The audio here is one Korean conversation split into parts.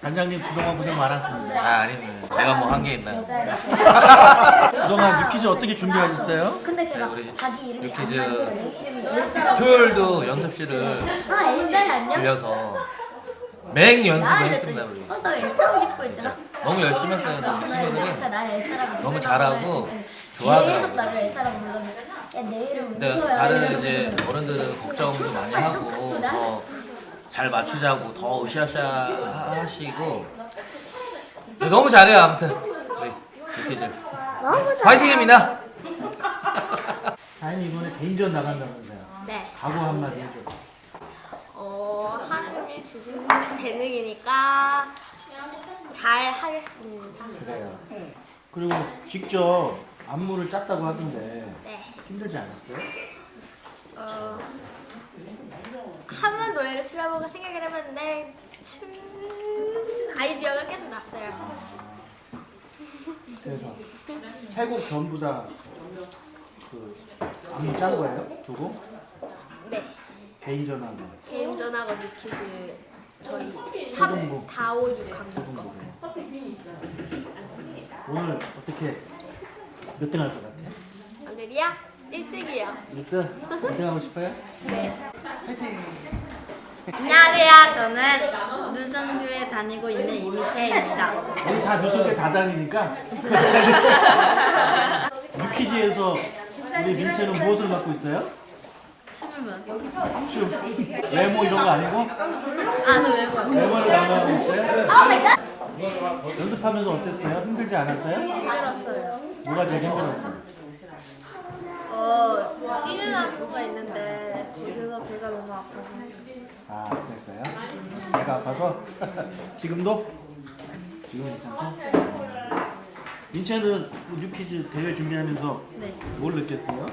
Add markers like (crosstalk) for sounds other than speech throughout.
단장님 그동안 고생 많았습니다. 아 아닙니다. 제가 뭐 한 게 있나요? 그동안 유퀴즈 어떻게 준비하셨어요? 근데 걔가 네, 우리 자기 이름이 이렇게 안 저- 나오고 내 이름이 엘사라고 토요일도 연습실을 아 안녕? 빌려서 맹 연습을 나 했습니다 이랬더니 우리. 어나 엘사 옷 입고 있잖아 너무 열심히 했어요. 나 친구들이. 이제부터 나를 엘사라고 너무 잘하고 해. 좋아하더라고요. 계속 나를 엘사라고 부르는데 야내 이름 근데 웃어야 다른 이제 어른들은 걱정도 많이 하고 잘 맞추자고 더 으쌰으쌰 하시고 네, 너무 잘해요 아무튼 우리 유퀴즈 너무 잘 파이팅입니다. 다행히 이번에 개인전 나간다면서요. 네. 각오 한마디 해줘. 어, 하나님이 주신 재능이니까 잘 하겠습니다. 그래요. 그리고 직접 안무를 짰다고 하던데 네. 힘들지 않았어요? 어, 한번 노래를 틀어보고 생각을 해봤는데 춤 아이디어가 계속 났어요. 그래서 세곡 전부 다그 안무 짠 거예요? 두 곡? 네. 개인전하고 개인전하고 뉴키즈 저희 소동부. 3, 4, 5, 6 강국 거. 오늘 어떻게 몇 등 할 것 같아요? 오늘이야? 1등이요. 1등? 1등 하고 싶어요? 안녕하세요. 저는 누성교에 다니고 있는 이미채입니다. 우리 다 누수께 다 다니니까 (laughs) 유퀴즈에서 우리 민채는 무엇을 맡고 있어요? 춤을 춤 외모 이런 거 아니고 아 저 외국 외모를 담당하고 있어요? 연습하면서 어땠어요? 힘들지 않았어요? 힘들었어요. 뭐가 제일 힘들었어요? 어 뛰는 안무가 있는데 거기서 배가 너무 아파서 아 그랬어요? 배가 아파서? 지금도? 지금 괜찮고? 민채는 유퀴즈 대회 준비하면서 네 뭘 느꼈어요?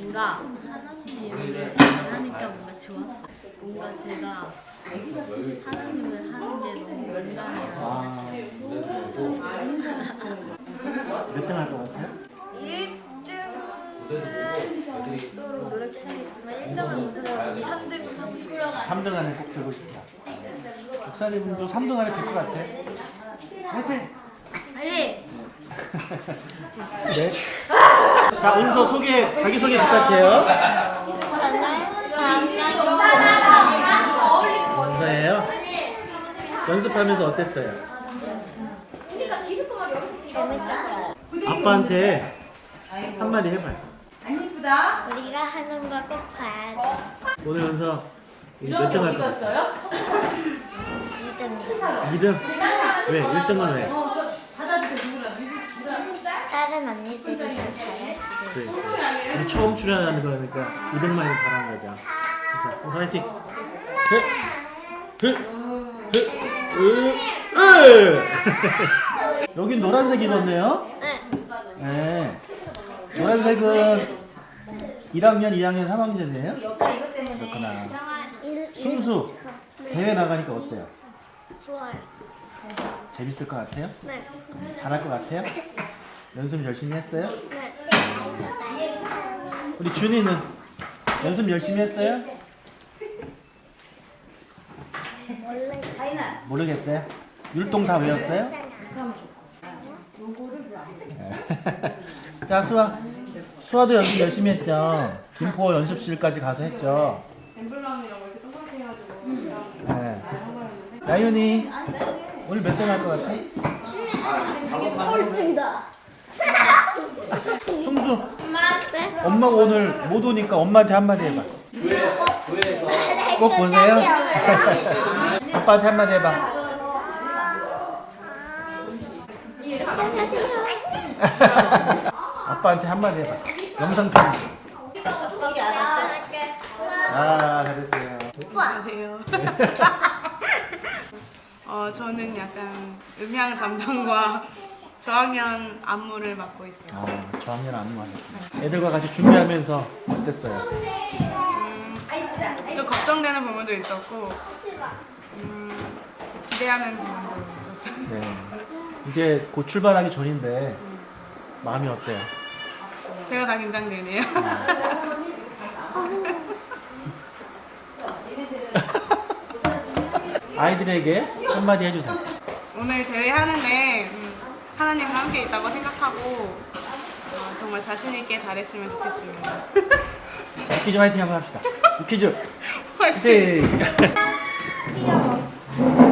뭔가 하나님을 하니까 뭔가 좋았어. 뭔가 제가 하나님을 하는 게 너무 영광이라 아, (laughs) 몇 등 할 것 3등 안에 꼭 들고 싶다. 목사님도 3등 안에 들 것 같아. 화이팅! 아니 (laughs) 네. 자, 은서 소개, 자기소개 부탁해요. 은서예요. 연습하면서 어땠어요? 아빠한테 한마디 해봐요. 우리가 하는 거 꼭 봐야 돼 오늘 은서 몇등할것 같아요? 2등 2등? 왜? 1등은 왜? 다른 언니들이 더 잘할 수도 그래. 있어 우리 처음 출연하는 거니까 2등만이 잘하는 거죠. 그래서 은서 화이팅! 흐! 흐! 흐! 으! 으! 여긴 노란색 입었네요? 네. 노란색은 1학년, 2학년, 3학년이에요? 그렇구나. 승수, 대회 나가니까 어때요? 좋아요 재밌을 것 같아요? 네 잘할 것 같아요? 연습 열심히 했어요? 네. 우리 준이는 연습 열심히 했어요? 모르겠어요? 율동 다 외웠어요? (laughs) 자, 수아. 수아도 연습 열심히 했죠? 김포 연습실까지 가서 했죠? 네. 나윤이, 오늘 몇등할것 같아? 승수, 엄마한테 엄마가 오늘 못 오니까 엄마한테 한마디 해봐. 꼭 보세요. (laughs) 아빠한테 한마디 해봐. 아빠한테 한마디 해봐. 영상 편지. 아, 잘했어요. 안녕하세요. (laughs) 어, 저는 약간 음향 담당과 저학년 안무를 맡고 있어요. 아, 저학년 안무 하셨구나. 애들과 같이 준비하면서 어땠어요? 또 걱정되는 부분도 있었고, 음, 기대하는 부분도 있었어요. 네. 이제 곧 출발하기 전인데 마음이 어때요? 제가 다 긴장되네요. (laughs) 아이들에게 한마디 해주세요. 오늘 대회 하는데 음, 하나님과 함께 있다고 생각하고 어, 정말 자신 있게 잘했으면 좋겠습니다. 유퀴즈 화이팅 한번 합시다. 유퀴즈 (laughs) 화이팅! 화이팅!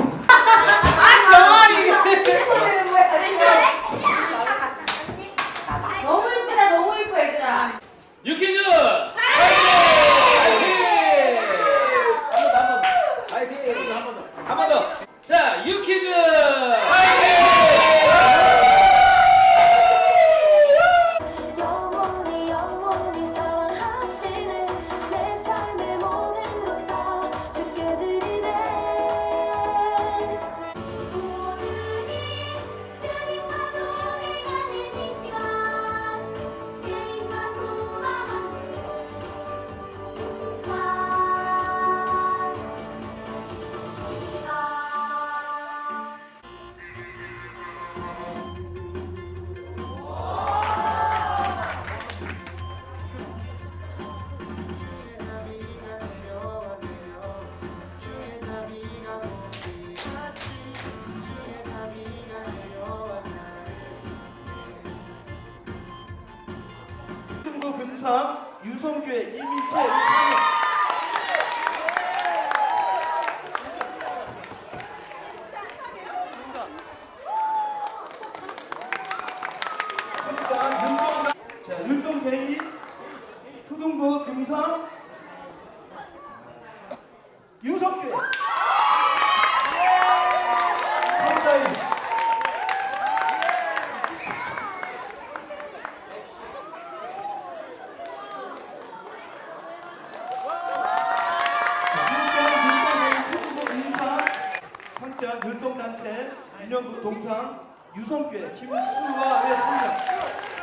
금상 유성교회 이민채 금상 유성교회 감사합니다. 율동 인상 선전 율동단체 유년부 동상 유성교회 김수화의 선장